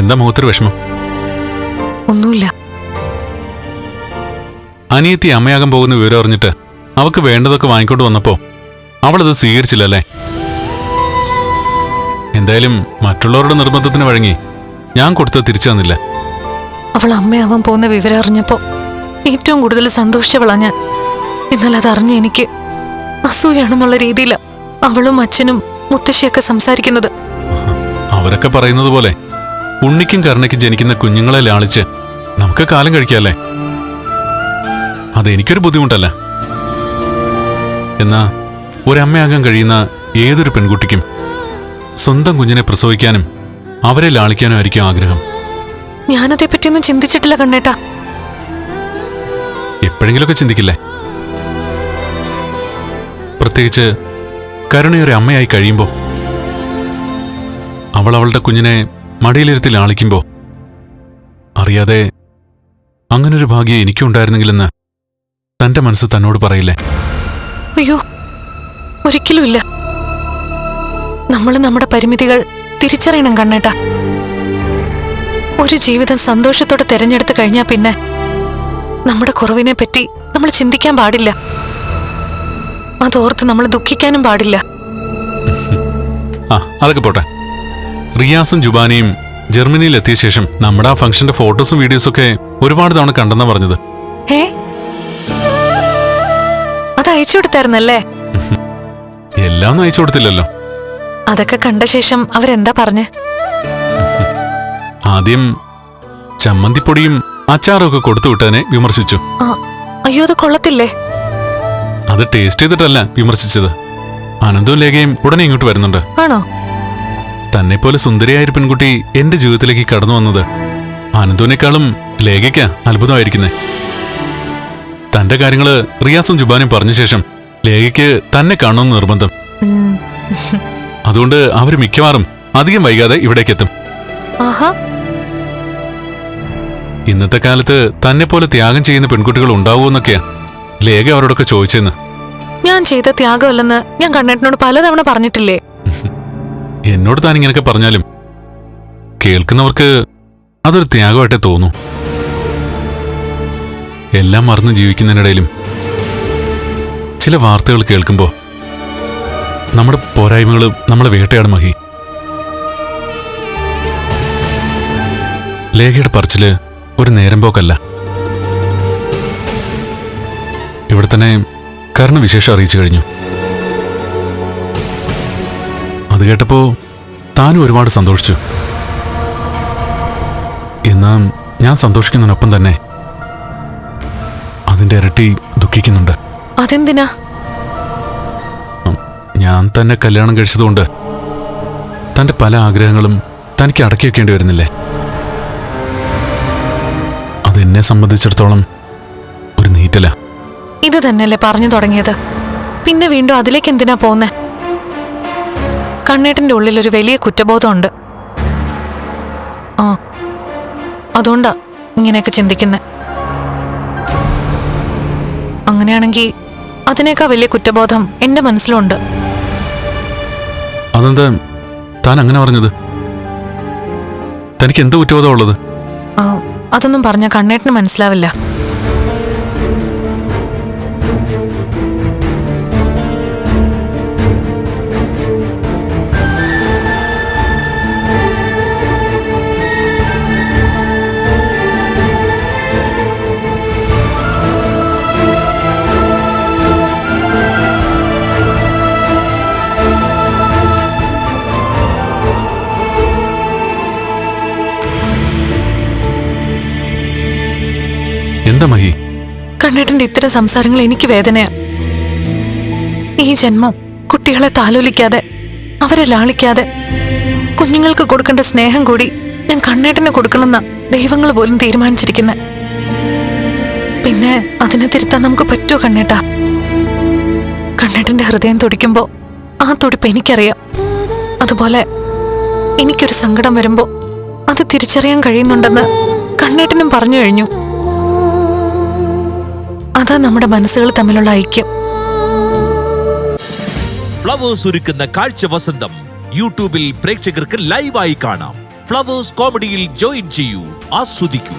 എന്താ മുഖത്തൊരു വിഷമം? ഒന്നുമില്ല. അനിയത്തി അമ്മയാകാൻ പോകുന്ന വിവരം അറിഞ്ഞിട്ട് അവക്ക് വേണ്ടതൊക്കെ വാങ്ങിക്കൊണ്ട് വന്നപ്പോ അവളത് സ്വീകരിച്ചില്ലല്ലേ? എന്തായാലും മറ്റുള്ളവരുടെ നിർബന്ധത്തിന് വഴങ്ങി ഞാൻ കൊടുത്ത തിരിച്ചു തന്നില്ല. അവൾ അമ്മയാവാൻ പോകുന്ന വിവരം അറിഞ്ഞപ്പോ ഏറ്റവും കൂടുതൽ സന്തോഷിച്ചവളാ ഞാൻ. എന്നാൽ അതറിഞ്ഞ എനിക്ക് അസൂയാണെന്നുള്ള രീതിയില അവളും അച്ഛനും മുത്തശ്ശിയൊക്കെ സംസാരിക്കുന്നത്. അവരൊക്കെ പറയുന്നത് പോലെ ഉണ്ണിക്കും കരുണയ്ക്കും ജനിക്കുന്ന കുഞ്ഞുങ്ങളെ ലാളിച്ച് നമുക്ക് കാലം കഴിക്കാല്ലേ? അതെനിക്കൊരു ബുദ്ധിമുട്ടല്ല. എന്നാ ഒരമ്മയാകാൻ കഴിയുന്ന ഏതൊരു പെൺകുട്ടിക്കും സ്വന്തം കുഞ്ഞിനെ പ്രസവിക്കാനും അവരെ ലാളിക്കാനും ആയിരിക്കും ആഗ്രഹം. ഞാനതേ പറ്റിയൊന്നും ചിന്തിച്ചിട്ടില്ല കണ്ണേട്ടാ. എപ്പോഴെങ്കിലുമൊക്കെ ചിന്തിക്കില്ലേ? പ്രത്യേകിച്ച് കരുണയൊരു അമ്മയായി കഴിയുമ്പോൾ അവൾ അവളുടെ കുഞ്ഞിനെ മടിയിലിരുത്തി ലാളിക്കുമ്പോൾ അറിയാതെ അങ്ങനൊരു ഭാഗ്യം എനിക്കുണ്ടായിരുന്നെങ്കിലെന്ന് തന്റെ മനസ്സ് തന്നോട് പറയില്ലേ? അയ്യോ ഒരിക്കലുമില്ല. നമ്മൾ നമ്മുടെ പരിമിതികൾ തിരിച്ചറിയണം കണ്ണേട്ട. ഒരു ജീവിതം സന്തോഷത്തോടെ തെരഞ്ഞെടുത്ത് കഴിഞ്ഞാൽ പിന്നെ നമ്മുടെ കുറവിനെ പറ്റി നമ്മൾ ചിന്തിക്കാൻ പാടില്ല. അതോർത്ത് നമ്മൾ ദുഃഖിക്കാനും പാടില്ല. ആ അതൊക്കെ പോട്ടെ. റിയാസും ജുബാനയും ജർമ്മനിയിൽ എത്തിയ ശേഷം നമ്മുടെ ആ ഫംഗ്ഷന്റെ ഫോട്ടോസും വീഡിയോസും ഒക്കെ ഒരുപാട് തവണ കണ്ടെന്നാ പറഞ്ഞത്. ഹേ? അത് അയച്ചു കൊടുത്തായിരുന്നല്ലേ? എല്ലാം ഒന്നും അയച്ചു കൊടുത്തില്ലല്ലോ. അതൊക്കെ കണ്ട ശേഷം അവരെന്താ പറഞ്ഞു? ആദ്യം ചമ്മന്തിപ്പൊടിയും അച്ചാറും ഒക്കെ കൊടുത്തു വിട്ടതിനെ വിമർശിച്ചു. ആ അയ്യോ അത് കൊള്ളത്തില്ലേ? അത് ടേസ്റ്റ് ചെയ്തിട്ടല്ല വിമർശിച്ചത്. അനന്തവും ലേഖയും ഉടനെ ഇങ്ങോട്ട് വരുന്നുണ്ട്. ആണോ? തന്നെ പോലെ സുന്ദരിയായ ഒരു പെൺകുട്ടി എന്റെ ജീവിതത്തിലേക്ക് കടന്നു വന്നത്. അനന്തുവിനേക്കാളും ലേഖയ്ക്ക അത്ഭുതമായിരിക്കുന്നേ. തന്റെ കാര്യങ്ങൾ റിയാസും ജുബാനും പറഞ്ഞ ശേഷം ലേഖയ്ക്ക് തന്നെ കാണണമെന്ന് നിർബന്ധം. അതുകൊണ്ട് അവർ മിക്കവാറും അധികം വൈകാതെ ഇവിടേക്ക് എത്തും ഇന്നത്തെ കാലത്ത് തന്നെ പോലെ ത്യാഗം ചെയ്യുന്ന പെൺകുട്ടികൾ ഉണ്ടാവുമെന്നൊക്കെയാ ലേഖ അവരോടൊക്കെ ചോദിച്ചെന്ന്. ഞാൻ ചെയ്ത ത്യാഗമല്ലെന്ന് ഞാൻ കണ്ണേട്ടനോട് പലതവണ പറഞ്ഞിട്ടില്ലേ? എന്നോട് താൻ ഇങ്ങനെയൊക്കെ പറഞ്ഞാലും കേൾക്കുന്നവർക്ക് അതൊരു ത്യാഗമായിട്ടേ തോന്നൂ. എല്ലാം മറന്ന് ജീവിക്കുന്നതിനിടയിലും ചില വാർത്തകൾ കേൾക്കുമ്പോൾ നമ്മുടെ പോരായ്മകൾ നമ്മളെ വേട്ടയാണ് മഹി. ലേഖയുടെ പറച്ചിൽ ഒരു നേരം പോക്കല്ല. ഇവിടെ തന്നെ കരുണ വിശേഷം അറിയിച്ചു കഴിഞ്ഞു. അത് കേട്ടപ്പോ താനും ഒരുപാട് സന്തോഷിച്ചു. എന്നാൽ ഞാൻ സന്തോഷിക്കുന്നതിനൊപ്പം തന്നെ അതിന്റെ ഇരട്ടി ദുഃഖിക്കുന്നുണ്ട്. അതെന്തിനാ? ഞാൻ തന്നെ കല്യാണം കഴിച്ചതുകൊണ്ട് തന്റെ പല ആഗ്രഹങ്ങളും തനിക്ക് അടക്കി വെക്കേണ്ടി വരുന്നില്ലേ? അതെന്നെ സംബന്ധിച്ചിടത്തോളം ഒരു നീറ്റല. ഇത് തന്നെയല്ലേ പറഞ്ഞു തുടങ്ങിയത്. പിന്നെ വീണ്ടും അതിലേക്ക് എന്തിനാ പോന്നെ കണ്ണേട്ടന്റെ ഉള്ളിൽ ഒരു വലിയ കുറ്റബോധമുണ്ട്. ആ അതുകൊണ്ടാ ഇങ്ങനെയൊക്കെ ചിന്തിക്കുന്നെ. അങ്ങനെയാണെങ്കിൽ അതിനേക്കാ വലിയ കുറ്റബോധം എന്റെ മനസ്സിലുണ്ട്. അതെന്താ താൻ അങ്ങനെ പറഞ്ഞത്? തനിക്ക് എന്ത് കുറ്റബോധം ഉള്ളത്? ആ, അതൊന്നും പറഞ്ഞ കണ്ണേട്ടന് മനസ്സിലാവില്ല. എന്താ കണ്ണേട്ടന്റെ ഇത്തരം സംസാരങ്ങൾ എനിക്ക് വേദനയാ. ഈ ജന്മം കുട്ടികളെ താലോലിക്കാതെ അവരെ ലാളിക്കാതെ കുഞ്ഞുങ്ങൾക്ക് കൊടുക്കേണ്ട സ്നേഹം കൂടി ഞാൻ കണ്ണേട്ടന് കൊടുക്കണമെന്ന ദൈവങ്ങൾ പോലും തീരുമാനിച്ചിരിക്കുന്നെ. പിന്നെ അതിനെ തിരുത്താൻ നമുക്ക് പറ്റുമോ കണ്ണേട്ടാ? കണ്ണേട്ടന്റെ ഹൃദയം തുടിക്കുമ്പോ ആ തുടിപ്പ് എനിക്കറിയാം. അതുപോലെ എനിക്കൊരു സങ്കടം വരുമ്പോ അത് തിരിച്ചറിയാൻ കഴിയുന്നുണ്ടെന്ന് കണ്ണേട്ടനും പറഞ്ഞു കഴിഞ്ഞു. അതാ നമ്മുടെ മനസ്സുകൾ തമ്മിലുള്ള ഐക്യം. ഫ്ലവേഴ്സ് ഒരുക്കുന്ന കാഴ്ച വസന്തം യൂട്യൂബിൽ പ്രേക്ഷകർക്ക് ലൈവായി കാണാം. ഫ്ലവേഴ്സ് കോമഡിയിൽ ജോയിൻ ചെയ്യൂ ആസ്വദിക്കൂ.